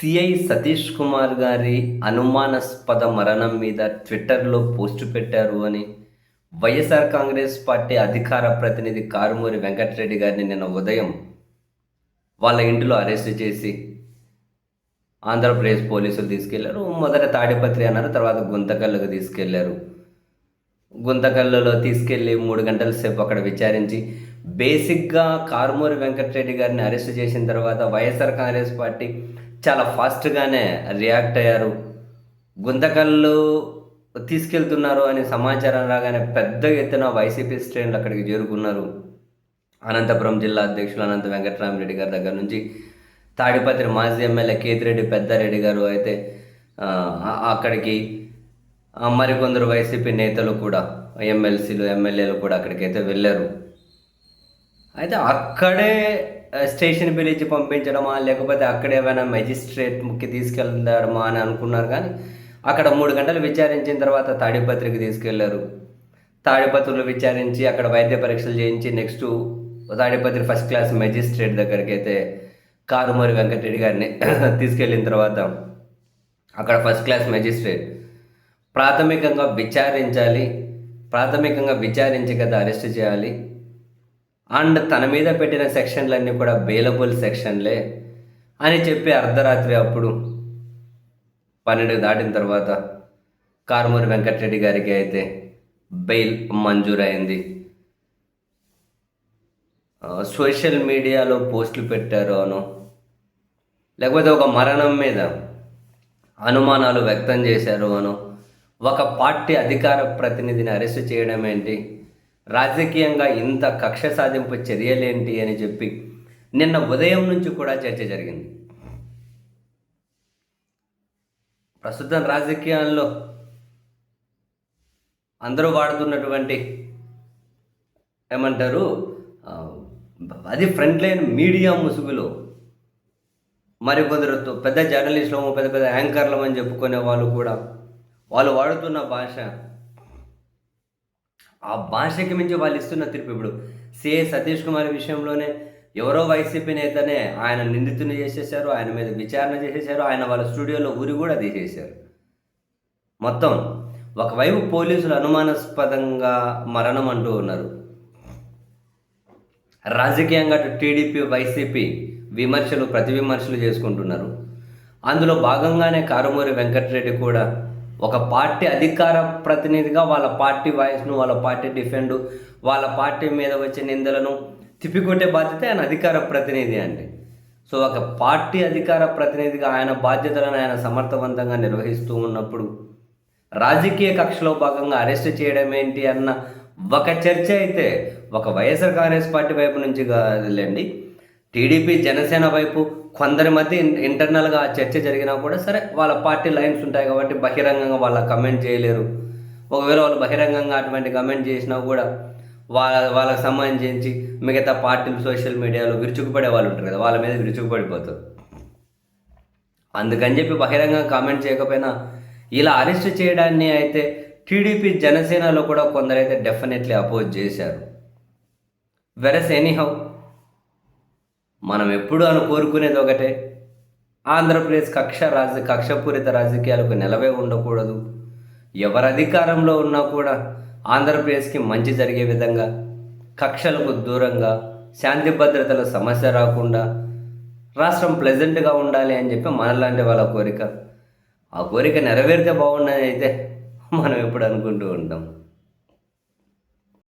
CI Satish Kumar గారి అనుమానాస్పద మరణం మీద ట్విట్టర్లో పోస్టు పెట్టారు అని వైఎస్ఆర్ కాంగ్రెస్ పార్టీ అధికార ప్రతినిధి కారుమూరి వెంకటరెడ్డి గారిని నిన్న ఉదయం వాళ్ళ ఇంటిలో అరెస్ట్ చేసి ఆంధ్రప్రదేశ్ పోలీసులు తీసుకెళ్ళారు. మొదట తాడిపత్రి అన్నారు తర్వాత గుంతకల్లుకు తీసుకెళ్ళారు. గుంతకల్లులో తీసుకెళ్ళి మూడు గంటల సేపు అక్కడ విచారించి బేసిక్గా కారుమూరి వెంకటరెడ్డి గారిని అరెస్ట్ చేసిన తర్వాత వైఎస్ఆర్ కాంగ్రెస్ పార్టీ చాలా ఫాస్ట్గానే రియాక్ట్ అయ్యారు. గుంతకల్లు తీసుకెళ్తున్నారు అనే సమాచారం రాగానే పెద్ద ఎత్తున వైసీపీ శ్రేణులు అక్కడికి చేరుకున్నారు. అనంతపురం జిల్లా అధ్యక్షులు అనంత వెంకటరామరెడ్డి గారి దగ్గర నుంచి తాడిపత్రి మాజీ ఎమ్మెల్యే కేతిరెడ్డి పెద్దారెడ్డి గారు అయితే అక్కడికి మరికొందరు వైసీపీ నేతలు కూడా ఎమ్మెల్సీలు ఎమ్మెల్యేలు కూడా అక్కడికైతే వెళ్ళారు. అయితే అక్కడే స్టేషన్ పిలిచి పంపించడమా లేకపోతే అక్కడే ఏమైనా మెజిస్ట్రేట్కి తీసుకెళ్తాడమా అని అనుకున్నారు కానీ అక్కడ మూడు గంటలు విచారించిన తర్వాత తాడిపత్రికి తీసుకెళ్ళారు. తాడిపత్రిలో విచారించి అక్కడ వైద్య పరీక్షలు చేయించి next Tadipatri first class magistrate దగ్గరికి అయితే కారుమూరి వెంకటరెడ్డి గారిని తీసుకెళ్ళిన తర్వాత అక్కడ ఫస్ట్ క్లాస్ మెజిస్ట్రేట్ ప్రాథమికంగా విచారించాలి ప్రాథమికంగా విచారించి కదా అరెస్ట్ చేయాలి అండ్ తన మీద పెట్టిన సెక్షన్లన్నీ కూడా బెయిలబుల్ సెక్షన్లే అని చెప్పి అర్ధరాత్రి అప్పుడు పన్నెండు దాటిన తర్వాత కారుమూరి వెంకటరెడ్డి గారికి అయితే బెయిల్ మంజూరైంది. సోషల్ మీడియాలో పోస్టులు పెట్టారు అను. లేకపోతే ఒక మరణం మీద అనుమానాలు వ్యక్తం చేశారు అను. ఒక పార్టీ అధికార ప్రతినిధిని అరెస్ట్ చేయడం ఏంటి? రాజకీయంగా ఇంత కక్ష సాధింపు చర్యలేంటి అని చెప్పి నిన్న ఉదయం నుంచి కూడా చర్చ జరిగింది. ప్రస్తుతం రాజకీయాల్లో అందరూ వాడుతున్నటువంటి ఏమంటారు అది ఫ్రంట్ లైన్ మీడియా ముసుగులో మరికొందరు పెద్ద జర్నలిస్టులము పెద్ద పెద్ద యాంకర్లం అని చెప్పుకునే వాళ్ళు కూడా వాళ్ళు వాడుతున్న భాష ఆ భాషకి మించి వాళ్ళు ఇస్తున్న తీర్పు ఇప్పుడు సిఐ సతీష్ కుమార్ విషయంలోనే ఎవరో వైసీపీ నేతనే ఆయన నిందితుని చేసేసారు ఆయన మీద విచారణ చేసేసారు ఆయన వాళ్ళ స్టూడియోలో ఊరి కూడా తీసేశారు. మొత్తం ఒకవైపు పోలీసులు అనుమానాస్పదంగా మరణం అంటూ ఉన్నారు. రాజకీయంగా అటు టీడీపీ వైసీపీ విమర్శలు ప్రతి విమర్శలు చేసుకుంటున్నారు. అందులో భాగంగానే కారుమూరి వెంకటరెడ్డి కూడా ఒక పార్టీ అధికార ప్రతినిధిగా వాళ్ళ పార్టీ వాయిస్ను వాళ్ళ పార్టీ డిఫెండ్ వాళ్ళ పార్టీ మీద వచ్చే నిందలను తిప్పికొట్టే బాధ్యత ఆయన అధికార ప్రతినిధి అండి. సో ఒక పార్టీ అధికార ప్రతినిధిగా ఆయన బాధ్యతలను ఆయన సమర్థవంతంగా నిర్వహిస్తూ ఉన్నప్పుడు రాజకీయ కక్షలో భాగంగా అరెస్ట్ చేయడం ఏంటి అన్న ఒక చర్చ అయితే ఒక వైఎస్ఆర్ కాంగ్రెస్ పార్టీ వైపు నుంచి కాదులేండి. టీడీపీ జనసేన వైపు కొందరి మధ్య ఇంటర్నల్గా ఆ చర్చ జరిగినా కూడా సరే వాళ్ళ పార్టీ లైన్స్ ఉంటాయి కాబట్టి బహిరంగంగా వాళ్ళ కమెంట్ చేయలేరు. ఒకవేళ వాళ్ళు బహిరంగంగా అటువంటి కమెంట్ చేసినా కూడా వాళ్ళ వాళ్ళకి సంబంధించి మిగతా పార్టీలు సోషల్ మీడియాలో విరుచుకుపడే వాళ్ళు ఉంటారు కదా వాళ్ళ మీద విరుచుకుపడిపోతారు. అందుకని చెప్పి బహిరంగంగా కామెంట్ చేయకపోయినా ఇలా అరెస్ట్ చేయడాన్ని అయితే టీడీపీ జనసేనలో కూడా కొందరైతే డెఫినెట్లీ అపోజ్ చేశారు. వెరస్ ఎనీహౌ మనం ఎప్పుడు అని కోరుకునేది ఒకటే. ఆంధ్రప్రదేశ్ కక్ష రాజ కక్షపూరిత రాజకీయాలకు నిలవే ఉండకూడదు. ఎవరు అధికారంలో ఉన్నా కూడా ఆంధ్రప్రదేశ్కి మంచి జరిగే విధంగా కక్షలకు దూరంగా శాంతి భద్రతల సమస్య రాకుండా రాష్ట్రం ప్లెజెంట్గా ఉండాలి అని చెప్పి మనలాంటి వాళ్ళ కోరిక. ఆ కోరిక నెరవేరితే బాగుండని అయితే మనం ఎప్పుడు అనుకుంటూ ఉంటాం.